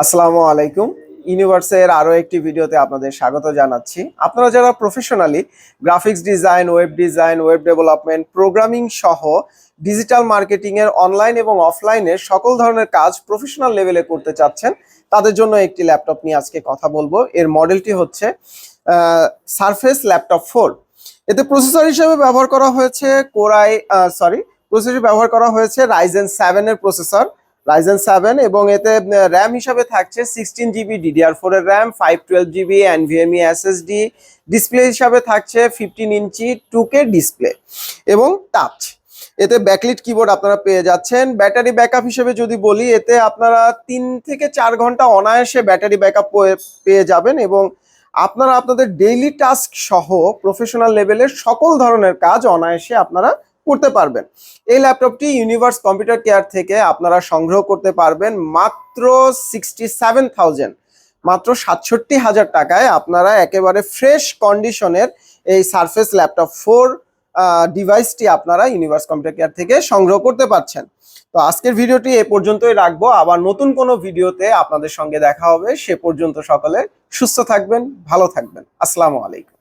আসসালামু আলাইকুম। ইউনিভার্সের আরও একটি ভিডিওতে আপনাদের স্বাগত জানাচ্ছি। আপনারা যারা professionally graphics design web design web development programming সহ ডিজিটাল মার্কেটিং এর অনলাইন এবং অফলাইনে সকল ধরনের কাজ প্রফেশনাল লেভেলে করতে চাচ্ছেন, তাদের জন্য একটি ল্যাপটপ নিয়ে আজকে কথা বলব। এর মডেলটি হচ্ছে সারফেস ল্যাপটপ ফোর এতে প্রসেসর হিসেবে ব্যবহার করা হয়েছে কোরাই সরি প্রসেসর ব্যবহার করা হয়েছে রাইজেন সেভেন এর প্রসেসর রাইজেন সেভেন এবং এতে র্যাম হিসাবে থাকছে সিক্সটিন জিবি ডিডিআর ফোর এর RAM five twelve GB NVMe SSD display হিসাবে থাকছে fifteen inch two K display এবং টাচ এতে ব্যাকলিট কিবোর্ড আপনারা পেয়ে যাচ্ছেন। ব্যাটারি ব্যাকআপ হিসেবে যদি বলি, এতে আপনারা তিন থেকে চার ঘণ্টা অনায়াসে ব্যাটারি ব্যাকআপ পেয়ে যাবেন এবং আপনারা আপনাদের ডেইলি টাস্ক সহ প্রফেশনাল লেভেলের সকল ধরনের কাজ অনায়াসে আপনারা করতে পারবেন। এই ল্যাপটপটি ইউনিভার্স কম্পিউটার কেয়ার থেকে আপনারা সংগ্রহ করতে পারবেন মাত্র সিক্সটি সেভেন মাত্র সাতষট্টি হাজার টাকায় আপনারা একেবারে ফ্রেশ কন্ডিশনের এই সারফেস ল্যাপটপ ফোর ডিভাইসটি আপনারা ইউনিভার্স কম্পিউটার কেয়ার থেকে সংগ্রহ করতে পারছেন। তো আজকের ভিডিওটি এ পর্যন্তই রাখব। আবার নতুন কোনো ভিডিওতে আপনাদের সঙ্গে দেখা হবে। সে পর্যন্ত সকলে সুস্থ থাকবেন, ভালো থাকবেন। আসসালামু আলাইকুম।